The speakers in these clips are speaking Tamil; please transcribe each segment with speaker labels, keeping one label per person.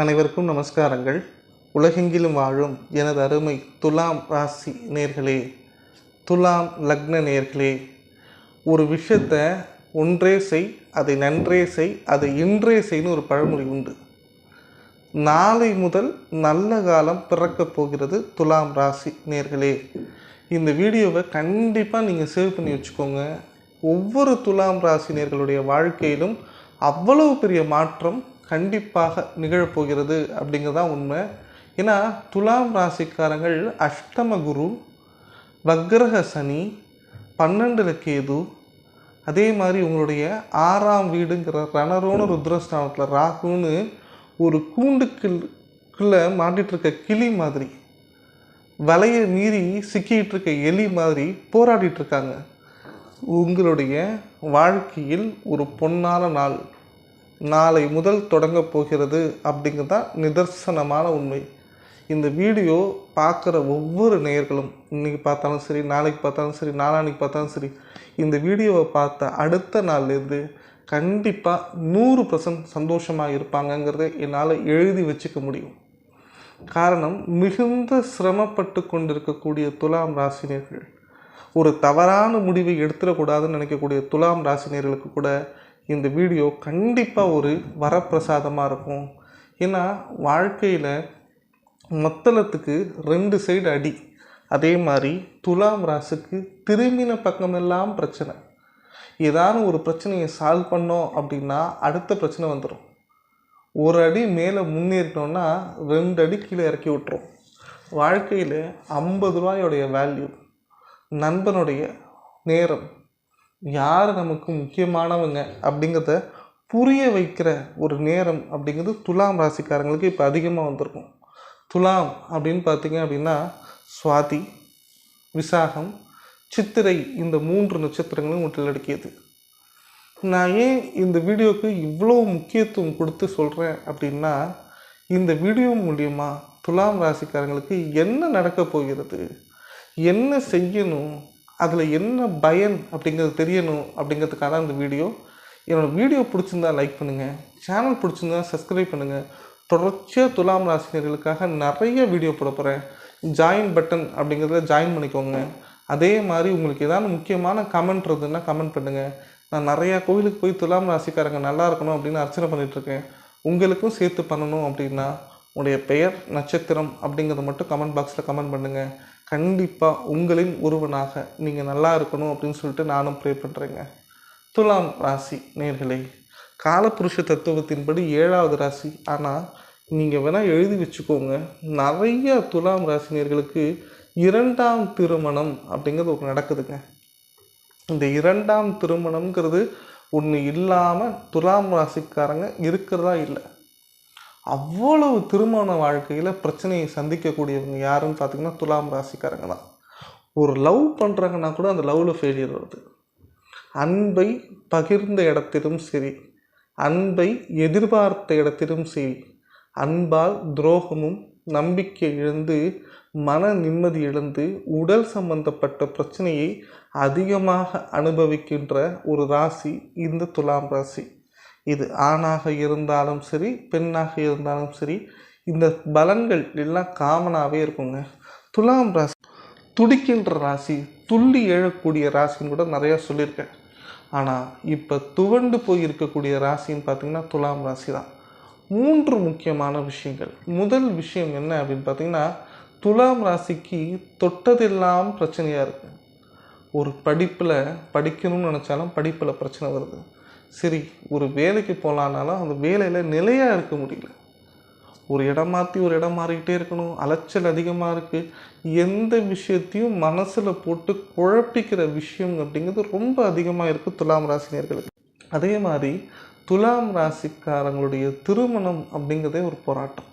Speaker 1: அனைவருக்கும் நமஸ்காரங்கள். உலகெங்கிலும் வாழும் எனது அருமை துலாம் ராசி நேர்களே துலாம் லக்ன நேர்களே ஒரு விஷயத்த ஒன்றே செய் அதை நன்றே செய் அதை இன்றே செய்னு ஒரு பழமொழி உண்டு. நாளை முதல் நல்ல காலம் பிறக்கப் போகிறது துலாம் ராசி நேர்களே. இந்த வீடியோவை கண்டிப்பாக நீங்கள் சேவ் பண்ணி வச்சுக்கோங்க. ஒவ்வொரு துலாம் ராசி நேர்களுடைய வாழ்க்கையிலும் அவ்வளவு பெரிய மாற்றம் கண்டிப்பாக நிகழப்போகிறது அப்படிங்கிறதான் உண்மை. ஏன்னா துலாம் ராசிக்காரங்கள் அஷ்டம குரு வக்ரக சனி பன்னெண்டுல கேது அதே மாதிரி உங்களுடைய ஆறாம் வீடுங்கிற ரணரோன ருத்ரஸ்தானத்தில் ராகுன்னு ஒரு கூண்டுக்குள்ள மாட்டிகிட்டு இருக்க கிளி மாதிரி வலையை மீறி சிக்கிட்டு இருக்க எலி மாதிரி போராடிட்டு இருக்காங்க உங்களுடைய வாழ்க்கையில் ஒரு பொன்னான நாள். நாளை முதல் தொடங்க போகிறது அப்படிங்கிறது தான் நிதர்சனமான உண்மை. இந்த வீடியோ பார்க்குற ஒவ்வொரு நேயர்களும் இன்றைக்கி பார்த்தாலும் சரி நாளைக்கு பார்த்தாலும் சரி நாளான்னைக்கு பார்த்தாலும் சரி இந்த வீடியோவை பார்த்த அடுத்த நாள்லேருந்து கண்டிப்பாக நூறு பர்சன்ட் சந்தோஷமாக இருப்பாங்கங்கிறத என்னால் எழுதி வச்சுக்க முடியும். காரணம் மிகுந்த சிரமப்பட்டு கொண்டிருக்கக்கூடிய துலாம் ராசினியர்கள். ஒரு தவறான முடிவை எடுத்துடக்கூடாதுன்னு நினைக்கக்கூடிய துலாம் ராசினியர்களுக்கு கூட இந்த வீடியோ கண்டிப்பாக ஒரு வரப்பிரசாதமாக இருக்கும். ஏன்னா வாழ்க்கையில் மத்தளத்துக்கு ரெண்டு சைடு அடி. அதே மாதிரி துலாம் ராசுக்கு திரும்பின பக்கமெல்லாம் பிரச்சனை. ஏதாவது ஒரு பிரச்சனையை சால்வ் பண்ணோம் அப்படின்னா அடுத்த பிரச்சனை வந்துடும் ஒரு அடி மேலே முன்னேறினோன்னா ரெண்டு அடி கீழே இறக்கி விட்டுரும். வாழ்க்கையில் ஐம்பது ரூபாயோடைய வேல்யூ நண்பனுடைய நேரம் யார் நமக்கு முக்கியமானவங்க அப்படிங்கிறத புரிய வைக்கிற ஒரு நேரம் அப்படிங்கிறது துலாம் ராசிக்காரங்களுக்கு இப்போ அதிகமாக வந்திருக்கும். துலாம் அப்படின்னு பார்த்தீங்க அப்படின்னா சுவாதி விசாகம் சித்திரை இந்த மூன்று நட்சத்திரங்களும் உள்ளடக்கியது நான் ஏன் இந்த வீடியோவுக்கு இவ்வளோ முக்கியத்துவம் கொடுத்து சொல்கிறேன் அப்படின்னா இந்த வீடியோ மூலியமாக துலாம் ராசிக்காரங்களுக்கு என்ன நடக்க போகிறது? என்ன செய்யணும்? அதில் என்ன பயன் அப்படிங்கிறது தெரியணும் அப்படிங்கிறதுக்காக இந்த வீடியோ. என்னோடய வீடியோ பிடிச்சிருந்தா லைக் பண்ணுங்கள் சேனல் பிடிச்சிருந்தா சப்ஸ்கிரைப் பண்ணுங்கள் தொடர்ச்சியாக துலாம் ராசினியர்களுக்காக நிறைய வீடியோ போட போகிறேன் ஜாயின் பட்டன் அப்படிங்கிறத ஜாயின் பண்ணிக்கோங்க. அதே மாதிரி உங்களுக்கு ஏதாவது முக்கியமான கமெண்ட் இருந்ததுன்னா கமெண்ட் பண்ணுங்கள் நான் நிறையா கோவிலுக்கு போய் துலாம் ராசிக்காரங்க நல்லா இருக்கணும் அப்படின்னு அர்ச்சனை பண்ணிகிட்ருக்கேன் உங்களுக்கும் சேர்த்து பண்ணணும் அப்படின்னா உங்களுடைய பெயர் நட்சத்திரம் அப்படிங்கிறத மட்டும் கமெண்ட் பாக்ஸில் கமெண்ட் பண்ணுங்கள் கண்டிப்பாக உங்களின் ஒருவனாக நீங்கள் நல்லா இருக்கணும் அப்படின்னு சொல்லிட்டு நானும் ப்ரே பண்ணுறேங்க துலாம் ராசி நேர்களே காலபுருஷ தத்துவத்தின்படி ஏழாவது ராசி. ஆனால் நீங்கள் வேணால் எழுதி வச்சுக்கோங்க. நிறைய துலாம் ராசினியர்களுக்கு இரண்டாம் திருமணம் அப்படிங்கிறது ஒரு நடக்குதுங்க. இந்த இரண்டாம் திருமணம்ங்கிறது ஒன்று இல்லாமல் துலாம் ராசிக்காரங்க இருக்கிறதா இல்லை. அவ்வளவு திருமண வாழ்க்கையில் பிரச்சனையை சந்திக்கக்கூடியவங்க யாருன்னு பார்த்திங்கன்னா துலாம் ராசிக்காரங்க தான். ஒரு லவ் பண்ணுறாங்கன்னா கூட அந்த லவ்வில் ஃபெயிலியர் வருது. அன்பை பகிர்ந்த இடத்திலும் சரி அன்பை எதிர்பார்த்த இடத்திலும் சரி அன்பால் துரோகமும் நம்பிக்கை இழந்து மன நிம்மதி இழந்து உடல் சம்பந்தப்பட்ட பிரச்சனையை அதிகமாக அனுபவிக்கின்ற ஒரு ராசி இந்த துலாம் ராசி. இது ஆணாக இருந்தாலும் சரி பெண்ணாக இருந்தாலும் சரி இந்த பலன்கள் எல்லாம் காமனாகவே இருக்குங்க. துலாம் ராசி துடிக்கின்ற ராசி துள்ளி எழக்கூடிய ராசின்னு கூட நிறையா சொல்லியிருக்கேன். ஆனால் இப்போ துவண்டு போய் இருக்கக்கூடிய ராசின்னு பார்த்தீங்கன்னா துலாம் ராசி தான். மூன்று முக்கியமான விஷயங்கள். முதல் விஷயம் என்ன அப்படின்னு பார்த்தீங்கன்னா துலாம் ராசிக்கு தொட்டதெல்லாம் பிரச்சனையாக இருக்குது ஒரு படிப்பில் படிக்கணும்னு நினச்சாலும் படிப்பில் பிரச்சனை வருது. சரி ஒரு வேலைக்கு போகலான்னாலும் அந்த வேலையில் நிலையாக இருக்க முடியல. ஒரு இடம் மாற்றி ஒரு இடம் மாறிக்கிட்டே இருக்கணும் அலைச்சல் அதிகமாக இருக்குது எந்த விஷயத்தையும் மனசில் போட்டு குழப்பிக்கிற விஷயம் அப்படிங்கிறது ரொம்ப அதிகமாக இருக்குது துலாம் ராசினியர்களுக்கு. அதே மாதிரி துலாம் ராசிக்காரங்களுடைய திருமணம் அப்படிங்கிறதே ஒரு போராட்டம்.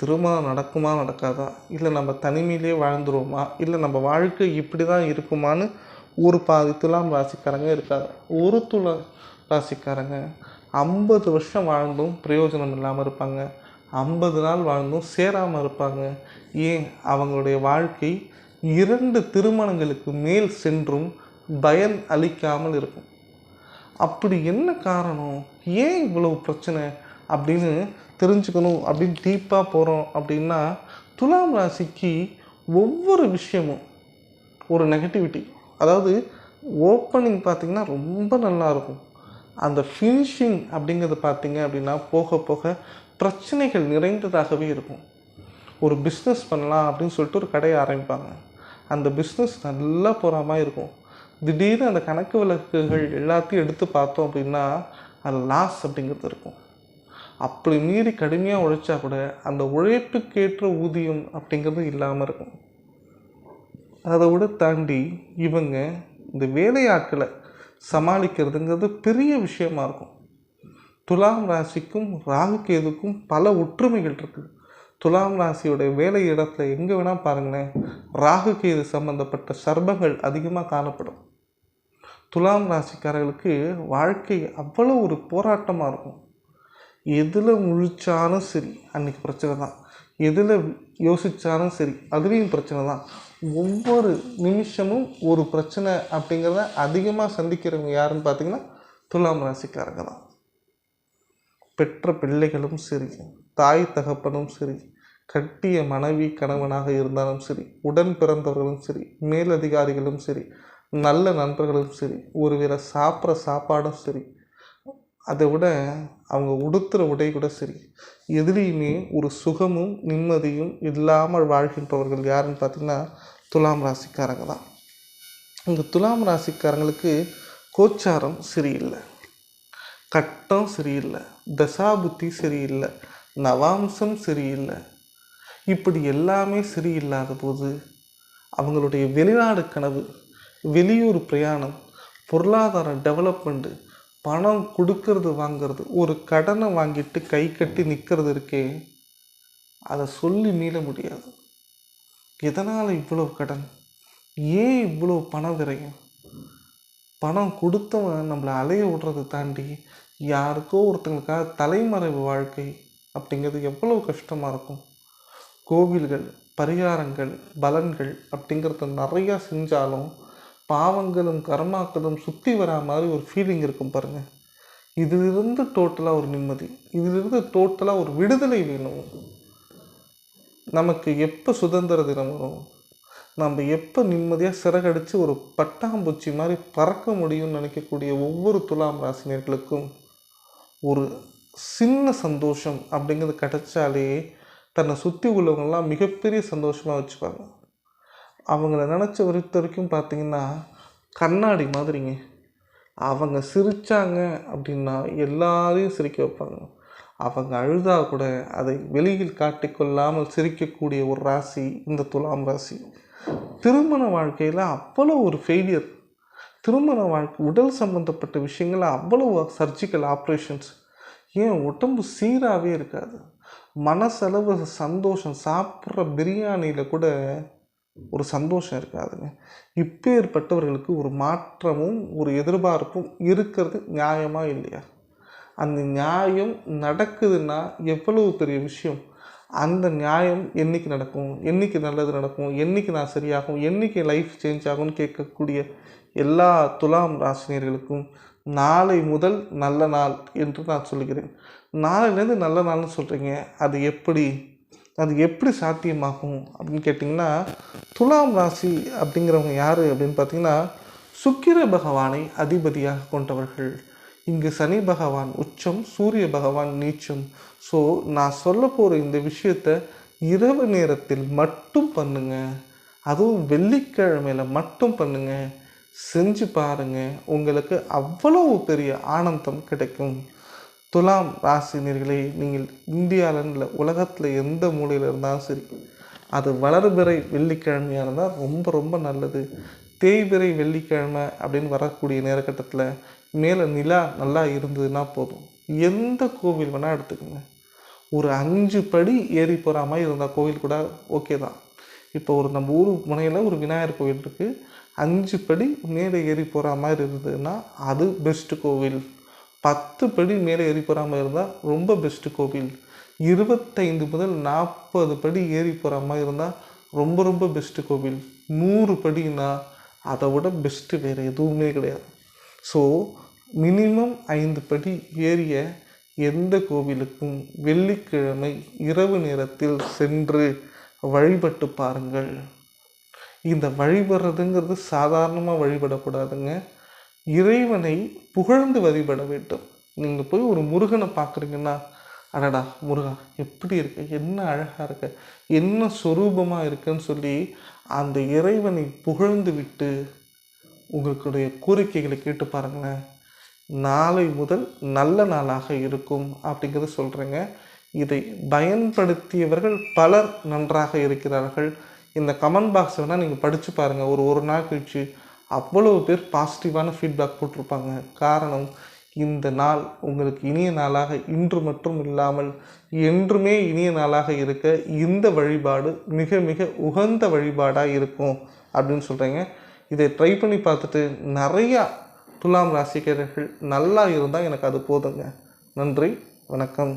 Speaker 1: திருமணம் நடக்குமா நடக்காதா? இல்லை நம்ம தனிமையிலே வாழ்ந்துருவோமா? இல்லை நம்ம வாழ்க்கை இப்படி தான் இருக்குமான்னு ஒரு பாதி துலாம் ராசிக்காரங்க இருக்காங்க. ஒரு துலாம் ராசிக்காரங்க ஐம்பது வருஷம் வாழ்ந்தும் பிரயோஜனம் இல்லாமல் இருப்பாங்க. ஐம்பது நாள் வாழ்ந்தும் சேராமல் இருப்பாங்க. ஏன்? அவங்களுடைய வாழ்க்கை இரண்டு திருமணங்களுக்கு மேல் சென்றும் பயன் அளிக்காமல் இருக்கும். அப்படி என்ன காரணம்? ஏன் இவ்வளவு பிரச்சனை? அப்படின்னு தெரிஞ்சுக்கணும். அப்படின்னு டீப்பாக போகிறோம் அப்படின்னா துலாம் ராசிக்கு ஒவ்வொரு விஷயமும் ஒரு நெகட்டிவிட்டி அதாவது ஓப்பனிங் பார்த்திங்கன்னா ரொம்ப நல்லா இருக்கும் அந்த ஃபினிஷிங் அப்படிங்கிறது பார்த்திங்க அப்படின்னா போக போக பிரச்சனைகள் நிறைந்ததாகவே இருக்கும். ஒரு பிஸ்னஸ் பண்ணலாம் அப்படின்னு சொல்லிட்டு ஒரு கடையை ஆரம்பிப்பாங்க. அந்த பிஸ்னஸ் நல்லா போகிற மாதிரி இருக்கும். திடீர்னு அந்த கணக்கு விளக்குகள் எல்லாத்தையும் எடுத்து பார்த்தோம் அப்படின்னா அது லாஸ் அப்படிங்கிறது இருக்கும். அப்படி மீறி கடுமையாக உழைச்சா கூட அந்த உழைப்புக்கேற்ற ஊதியம் அப்படிங்கிறது இல்லாமல் இருக்கும். அதை விட தாண்டி இவங்க இந்த வேலையாட்களை சமாளிக்கிறதுங்கிறது பெரிய விஷயமா இருக்கும். துலாம் ராசிக்கும் ராகு கேதுக்கும் பல ஒற்றுமைகள் இருக்குது துலாம் ராசியோட வேலை இடத்துல எங்கே வேணால் பாருங்களேன் ராகு கேது சம்பந்தப்பட்ட சர்பங்கள் அதிகமாக காணப்படும். துலாம் ராசிக்காரர்களுக்கு வாழ்க்கை அவ்வளோ ஒரு போராட்டமாக இருக்கும். எதில் முழிச்சாலும் சரி அன்றைக்கி பிரச்சனை தான். எதில் யோசித்தாலும் சரி அதுலேயும் பிரச்சனை தான். ஒவ்வொரு நிமிஷமும் ஒரு பிரச்சனை அப்படிங்கிறத அதிகமாக சந்திக்கிறவங்க யாருன்னு பார்த்தீங்கன்னா துலாம் ராசிக்காரங்க தான். பெற்ற பிள்ளைகளும் சரி தாய் தகப்பனும் சரி கட்டிய மனைவி கணவனாக இருந்தாலும் சரி உடன் பிறந்தவர்களும் சரி மேலதிகாரிகளும் சரி நல்ல நண்பர்களும் சரி ஒருவேளை சாப்பிட்ற சாப்பாடும் சரி அதை விட அவங்க உடுத்துகிற உடை கூட சரி எதுலேயுமே ஒரு சுகமும் நிம்மதியும் இல்லாமல் வாழ்கின்றவர்கள் யாருன்னு பார்த்திங்கன்னா துலாம் ராசிக்காரங்க தான். இந்த துலாம் ராசிக்காரங்களுக்கு கோச்சாரம் சரியில்லை. கட்டம் சரியில்லை. தசாபுத்தி சரியில்லை. நவாம்சம் சரியில்லை. இப்படி எல்லாமே சரியில்லாத போது அவங்களுடைய வெளிநாடு கனவு வெளியூர் பிரயாணம் பொருளாதார டெவலப்மெண்ட்டு பணம் கொடுக்கறது வாங்கிறது ஒரு கடனை வாங்கிட்டு கை கட்டி நிற்கிறது இருக்கே அதை சொல்லி மீள முடியாது. எதனால் இவ்வளோ கடன்? ஏன் இவ்வளோ பணம் விரயம்? பணம் கொடுத்தவன் நம்மளை அலைய விடுறதை தாண்டி யாருக்கோ ஒருத்தங்களுக்காக தலைமறைவு வாழ்க்கை அப்படிங்கிறது எவ்வளோ கஷ்டமாக இருக்கும். கோவில்கள் பரிகாரங்கள் பலன்கள் அப்படிங்கிறத நிறையா செஞ்சாலும் பாவங்களும் கர்மாக்களும் சுற்றி வரா மாதிரி ஒரு ஃபீலிங் இருக்கும் பாருங்கள் இதிலிருந்து டோட்டலாக ஒரு நிம்மதி இதிலிருந்து டோட்டலாக ஒரு விடுதலை வேணும். நமக்கு எப்போ சுதந்திர தினம் வரும்? நம்ம எப்போ நிம்மதியாக சிறகடித்து ஒரு பட்டாம்பூச்சி மாதிரி பறக்க முடியும்னு நினைக்கக்கூடிய ஒவ்வொரு துலாம் ராசினியர்களுக்கும் ஒரு சின்ன சந்தோஷம் அப்படிங்கிறது கிடைச்சாலே தன்னை சுற்றி உள்ளவங்கெல்லாம் மிகப்பெரிய சந்தோஷமாக வச்சுப்பாங்க. அவங்கள நினச்ச பொறுத்த வரைக்கும் பார்த்தீங்கன்னா கண்ணாடி மாதிரிங்க. அவங்க சிரித்தாங்க அப்படின்னா எல்லாரையும் சிரிக்க வைப்பாங்க. அவங்க அழுதா கூட அதை வெளியில் காட்டிக்கொள்ளாமல் சிரிக்கக்கூடிய ஒரு ராசி இந்த துலாம் ராசி. திருமண வாழ்க்கையில் அவ்வளோ ஒரு ஃபெயிலியர் திருமண வாழ்க்கை உடல் சம்மந்தப்பட்ட விஷயங்கள் அவ்வளோ சர்ஜிக்கல் ஆப்ரேஷன்ஸ் ஏன்? உடம்பு சீராகவே இருக்காது. மனசளவு சந்தோஷம். சாப்பிட்ற பிரியாணியில் கூட ஒரு சந்தோஷம் இருக்காதுங்க. இப்பேற்பட்டவர்களுக்கு ஒரு மாற்றமும் ஒரு எதிர்பார்ப்பும் இருக்கிறது நியாயமாக இல்லையா? அந்த நியாயம் நடக்குதுன்னா எவ்வளவு பெரிய விஷயம்? அந்த நியாயம் என்னைக்கு நடக்கும்? என்னைக்கு நல்லது நடக்கும்? என்னைக்கு நான் சரியாகும்? என்னைக்கு லைஃப் சேஞ்ச் ஆகும்னு கேட்கக்கூடிய எல்லா துலாம் ராசினியர்களுக்கும் நாளை முதல் நல்ல நாள் என்று நான் சொல்கிறேன் நாளையிலேருந்து நல்ல நாள்னு சொல்கிறீங்க அது எப்படி? அது எப்படி சாத்தியமாகும் அப்படின்னு கேட்டிங்கன்னா துலாம் ராசி அப்படிங்கிறவங்க யார் அப்படின்னு பார்த்தீங்கன்னா சுக்கிர பகவானை அதிபதியாக கொண்டவர்கள். இங்கு சனி பகவான் உச்சம் சூரிய பகவான் நீச்சம். ஸோ நான் சொல்ல போகிற இந்த விஷயத்த இரவு நேரத்தில் மட்டும் பண்ணுங்க. அதுவும் வெள்ளிக்கிழமையில் மட்டும் பண்ணுங்க. செஞ்சு பாருங்க. உங்களுக்கு அவ்வளவு பெரிய ஆனந்தம் கிடைக்கும். துலாம் ராசினியர்களே நீங்கள் இந்தியாவில் இல்லை உலகத்தில் எந்த மூலையில் இருந்தாலும் சரி அது வளர்பிறை வெள்ளிக்கிழமையாக இருந்தால் ரொம்ப ரொம்ப நல்லது. தேய்பிறை வெள்ளிக்கிழமை அப்படின்னு வரக்கூடிய நேரக்கட்டத்தில் மேலே நிலா நல்லா இருந்ததுன்னா போதும். எந்த கோவில் வேணால் எடுத்துக்கோங்க. ஒரு அஞ்சு படி ஏறி போகிற மாதிரி இருந்தால் கோவில் கூட ஓகே தான். இப்போ ஒரு நம்ம ஊர் முனையில் ஒரு விநாயகர் கோவில் இருக்குது அஞ்சு படி மேலே ஏறி போகிற மாதிரி இருந்ததுன்னா அது பெஸ்ட்டு கோவில். பத்து படி மேலே ஏறி போகிற மாதிரி இருந்தால் ரொம்ப பெஸ்ட்டு கோவில். இருபத்தைந்து முதல் நாற்பது படி ஏறி போகிற மாதிரி இருந்தால் ரொம்ப ரொம்ப பெஸ்ட்டு கோவில். நூறு படின்னா அதை விட பெஸ்ட்டு வேறு எதுவுமே கிடையாது. ஸோ மினிமம் ஐந்து படி ஏறிய எந்த கோவிலுக்கும் வெள்ளிக்கிழமை இரவு நேரத்தில் சென்று வழிபட்டு பாருங்கள். இந்த வழிபடுறதுங்கிறது சாதாரணமாக வழிபடக்கூடாதுங்க. இறைவனை புகழ்ந்து வழிபட வேண்டும். நீங்கள் போய் ஒரு முருகனை பார்க்குறீங்கன்னா அடடா முருகா எப்படி இருக்க? என்ன அழகாக இருக்க? என்ன சொரூபமாக இருக்குன்னு சொல்லி அந்த இறைவனை புகழ்ந்து விட்டு உங்களுடைய கோரிக்கைகளை கேட்டு பாருங்களேன். நாளை முதல் நல்ல நாளாக இருக்கும் அப்படிங்கிறத சொல்கிறேங்க இதை பயன்படுத்தியவர்கள் பலர் நன்றாக இருக்கிறார்கள். இந்த கமெண்ட் பாக்ஸ் வேணால் நீங்கள் படித்து பாருங்கள் ஒரு ஒரு நாள் கழிச்சு அவ்வளவு பேர் பாசிட்டிவான ஃபீட்பேக் போட்டிருப்பாங்க. காரணம் இந்த நாள் உங்களுக்கு இனிய நாளாக இன்று மட்டும் இல்லாமல் என்றுமே இனிய நாளாக இருக்க இந்த வழிபாடு மிக மிக உகந்த வழிபாடாக இருக்கும் அப்படின்னு சொல்கிறேங்க இதை ட்ரை பண்ணி பார்த்துட்டு நிறையா துலாம் ராசிக்காரர்கள் நல்லா இருந்தால் எனக்கு அது போதுங்க. நன்றி வணக்கம்.